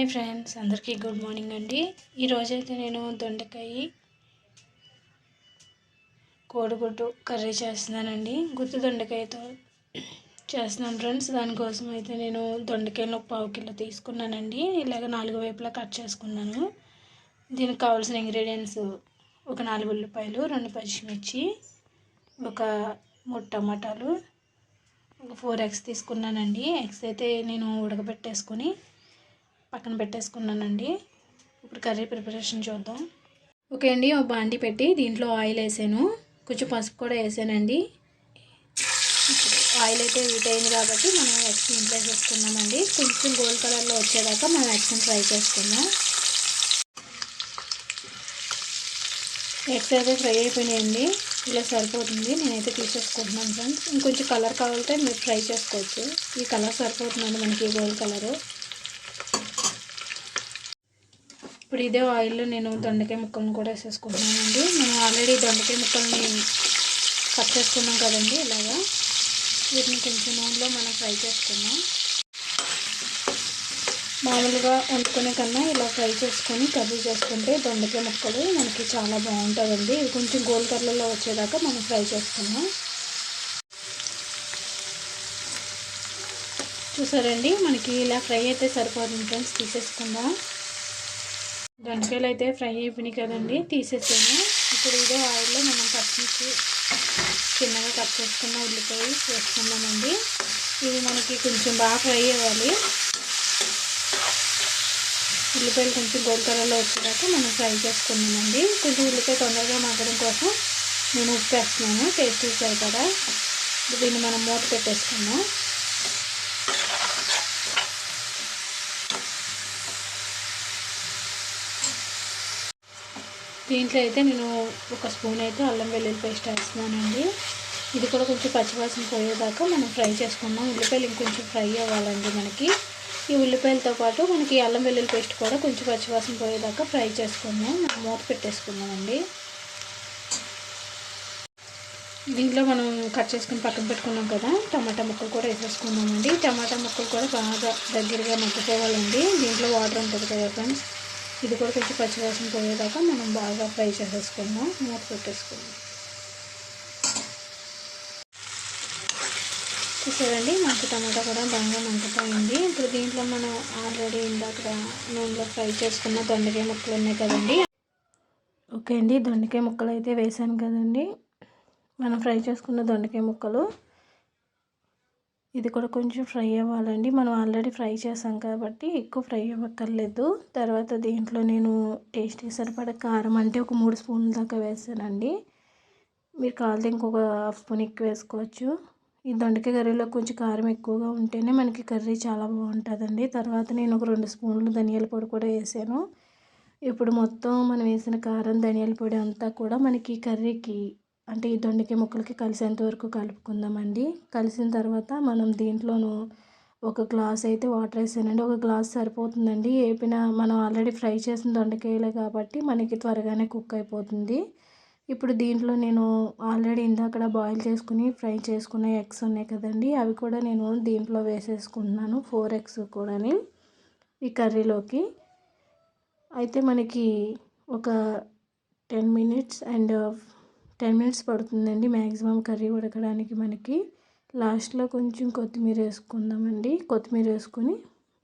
Hi friends అందరికీ good morning అండి. ఈరోజైతే నేను దొండకాయ కోడిగుడ్డు కర్రీ చేస్తున్నానండి. గుత్తి దొండకాయతో చేస్తున్నాను ఫ్రెండ్స్. దానికోసం అయితే నేను దొండకాయలు ఒక పావు కిలో తీసుకున్నానండి. ఇలాగ నాలుగు వైపులా కట్ చేసుకున్నాను. దీనికి కావాల్సిన ఇంగ్రీడియంట్స్ ఒక నాలుగు ఉల్లిపాయలు రెండు పచ్చిమిర్చి ఒక మూడు టమాటాలు ఒక ఫోర్ ఎగ్స్ తీసుకున్నానండి. ఎగ్స్ అయితే నేను ఉడకబెట్టేసుకొని పక్కన పెట్టేసుకున్నానండి. ఇప్పుడు కర్రీ ప్రిపరేషన్ చూద్దాం. ఓకే అండి ఒక బాండి పెట్టి దీంట్లో ఆయిల్ వేసాను. కొంచెం పసుపు కూడా వేసానండి. ఆయిల్ అయితే హీట్ అయింది కాబట్టి మనం ఎగ్స్ ఇంట్లో వేసేసుకున్నామండి కొంచెం గోల్డ్ కలర్లో వచ్చేదాకా మనం ఎగ్స్ని ఫ్రై చేసుకుందాం. ఎగ్స్ అయితే ఫ్రై అయిపోయినాయండి. ఇలా సరిపోతుంది. నేనైతే తీసేసుకుంటున్నాను ఫ్రెండ్స్. ఇంకొంచెం కలర్ కావాలంటే మీరు ఫ్రై చేసుకోవచ్చు. ఈ కలర్ సరిపోతుందండి మనకి గోల్డ్ కలరు. ఇప్పుడు ఇదే ఆయిల్లో నేను దొండకాయ ముక్కలను కూడా వేసేసుకుంటున్నానండి. మనం ఆల్రెడీ దొండకాయ ముక్కల్ని కట్ చేసుకున్నాం కదండి ఇలాగా. వీటిని కొంచెం నూనెలో మనం ఫ్రై చేసుకున్నాం మామూలుగా వండుకునే కన్నా ఇలా ఫ్రై చేసుకొని కర్రీ చేసుకుంటే దొండకాయ ముక్కలు మనకి చాలా బాగుంటుందండి ఇవి కొంచెం గోల్డ్ కలర్లో వచ్చేదాకా మనం ఫ్రై చేసుకున్నాం చూసారండి మనకి ఇలా ఫ్రై అయితే సరిపోతుంది ఫ్రెండ్స్. తీసేసుకుందాం. దొండకాయలు అయితే ఫ్రై అయిపోయినాయి కదండి తీసేసాము ఇప్పుడు ఇదే ఆయిల్లో మనం పచ్చిమిర్చి చిన్నగా కట్ చేసుకున్న ఉల్లిపాయ వేసుకున్నామండి ఇవి మనకి కొంచెం బాగా ఫ్రై అవ్వాలి. ఉల్లిపాయలు కొంచెం గోల్డ్ కలర్లో వచ్చేదాకా మనం ఫ్రై చేసుకున్నామండి కొంచెం ఉల్లిపాయ తొందరగా మగ్గడం కోసం నేను ఉప్పు వేస్తున్నాను టేస్ట్ చూసారు కదా. దీన్ని మనం మూత పెట్టేసుకున్నాం దీంట్లో అయితే నేను ఒక స్పూన్ అయితే అల్లం వెల్లుల్లి పేస్ట్ వేస్తున్నానండి. ఇది కూడా కొంచెం పచ్చివాసన పోయేదాకా మనం ఫ్రై చేసుకుందాం. ఉల్లిపాయలు ఇంకొంచెం ఫ్రై అవ్వాలండి మనకి. ఈ ఉల్లిపాయలతో పాటు మనకి అల్లం వెల్లుల్లి పేస్ట్ కూడా కొంచెం పచ్చివాసన పోయేదాకా ఫ్రై చేసుకుందాం. మూత పెట్టేసుకుందామండి. దీంట్లో మనం కట్ చేసుకుని పక్కన పెట్టుకున్నాం కదా టమాటా ముక్కలు కూడా వేసేసుకున్నామండి టమాటా ముక్కలు కూడా బాగా దగ్గరగా మగ్గిపోవాలండి. దీంట్లో వాటర్ ఉంటుంది కదా ఫ్రెండ్స్ ఇది కూడా కొంచెం పచ్చివాసన పోయేదాకా మనం బాగా ఫ్రై చేసేసుకుందాం. మూత పెట్టేసుకుందాం. చూసారండి? మాకు టమాటా కూడా బాగా మంటపోయింది ఇప్పుడు దీంట్లో మనం ఆల్రెడీ ఇందాక నూనెలో ఫ్రై చేసుకున్న దొండకాయ ముక్కలు ఉన్నాయి కదండి? ఓకే అండి. దొండకాయ ముక్కలు అయితే వేసాను కదండి. మనం ఫ్రై చేసుకున్న దొండకాయ ముక్కలు. ఇది కూడా కొంచెం ఫ్రై అవ్వాలండి. మనం ఆల్రెడీ ఫ్రై చేసాం కాబట్టి ఎక్కువ ఫ్రై అవ్వక్కర్లేదు. తర్వాత దీంట్లో నేను టేస్ట్కి సరిపడ కారం అంటే ఒక మూడు స్పూన్ల దాకా వేసానండి. మీరు కావాలంటే ఇంకొక హాఫ్ స్పూన్ ఎక్కువ వేసుకోవచ్చు. ఈ దొండకాయ కర్రీలో కొంచెం కారం ఎక్కువగా ఉంటేనే మనకి కర్రీ చాలా బాగుంటుందండి. తర్వాత నేను ఒక రెండు స్పూన్లు ధనియాల పొడి కూడా వేసాను. ఇప్పుడు మొత్తం మనం వేసిన కారం ధనియాల పొడి అంతా కూడా మనకి కర్రీకి అంటే ఈ దొండకాయ ముక్కలకి కలిసేంత వరకు కలుపుకుందామండి. కలిసిన తర్వాత మనం దీంట్లోనూ ఒక గ్లాస్ అయితే వాటర్ వేసానండి. ఒక గ్లాస్ సరిపోతుందండి. వేపిన మనం ఆల్రెడీ ఫ్రై చేసిన దొండకాయలే కాబట్టి మనకి త్వరగానే కుక్ అయిపోతుంది. ఇప్పుడు దీంట్లో నేను ఆల్రెడీ ఇందాక బాయిల్ చేసుకుని ఫ్రై చేసుకున్న ఎగ్స్ ఉన్నాయి కదండి. అవి కూడా నేను దీంట్లో వేసేసుకుంటున్నాను. ఫోర్ ఎగ్స్ కూడా ఈ కర్రీలోకి. అయితే మనకి ఒక ten minutes and ten minutes పడుతుందండి మ్యాక్సిమం కర్రీ ఉడకడానికి మనకి. లాస్ట్లో కొంచెం కొత్తిమీర వేసుకుందామండి. కొత్తిమీర వేసుకొని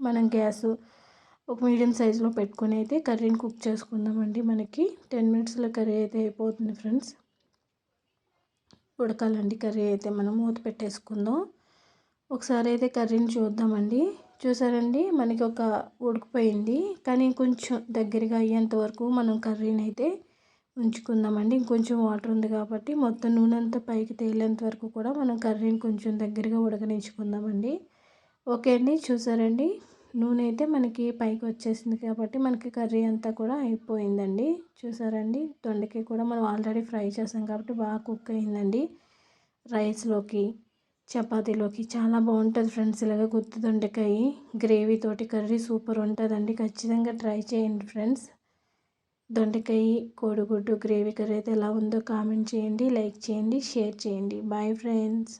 మనం గ్యాస్ ఒక మీడియం సైజులో పెట్టుకుని అయితే కర్రీని కుక్ చేసుకుందామండి మనకి. టెన్ మినిట్స్లో కర్రీ అయితే అయిపోతుంది ఫ్రెండ్స్. ఉడకాలండి కర్రీ అయితే మనం మూత పెట్టేసుకుందాం. ఒకసారి అయితే కర్రీని చూద్దామండి. చూసారండి మనకి ఒక ఉడికిపోయింది. కానీ కొంచెం దగ్గరగా అయ్యేంత వరకు మనం కర్రీని అయితే ఉంచుకుందామండి. ఇంకొంచెం వాటర్ ఉంది కాబట్టి మొత్తం నూనె అంతా పైకి తేలేంత వరకు కూడా మనం కర్రీని కొంచెం దగ్గరగా ఉడకనించుకుందామండి ఓకే అండి చూసారండి? నూనె అయితే మనకి పైకి వచ్చేసింది కాబట్టి మనకి కర్రీ అంతా కూడా అయిపోయిందండి. చూసారండి? దొండకాయ కూడా మనం ఆల్రెడీ ఫ్రై చేసాం కాబట్టి బాగా కుక్ అయిందండి. రైస్లోకి చపాతీలోకి చాలా బాగుంటుంది ఫ్రెండ్స్. ఇలాగ గుత్తి దొండకాయ గ్రేవీ తోటి కర్రీ సూపర్ ఉంటుందండి. ఖచ్చితంగా ట్రై చేయండి ఫ్రెండ్స్. దొండకాయ కోడిగుడ్డు గ్రేవీ కర్రీ అయితే ఎలా ఉందో కామెంట్ చేయండి లైక్ చేయండి షేర్ చేయండి. Bye friends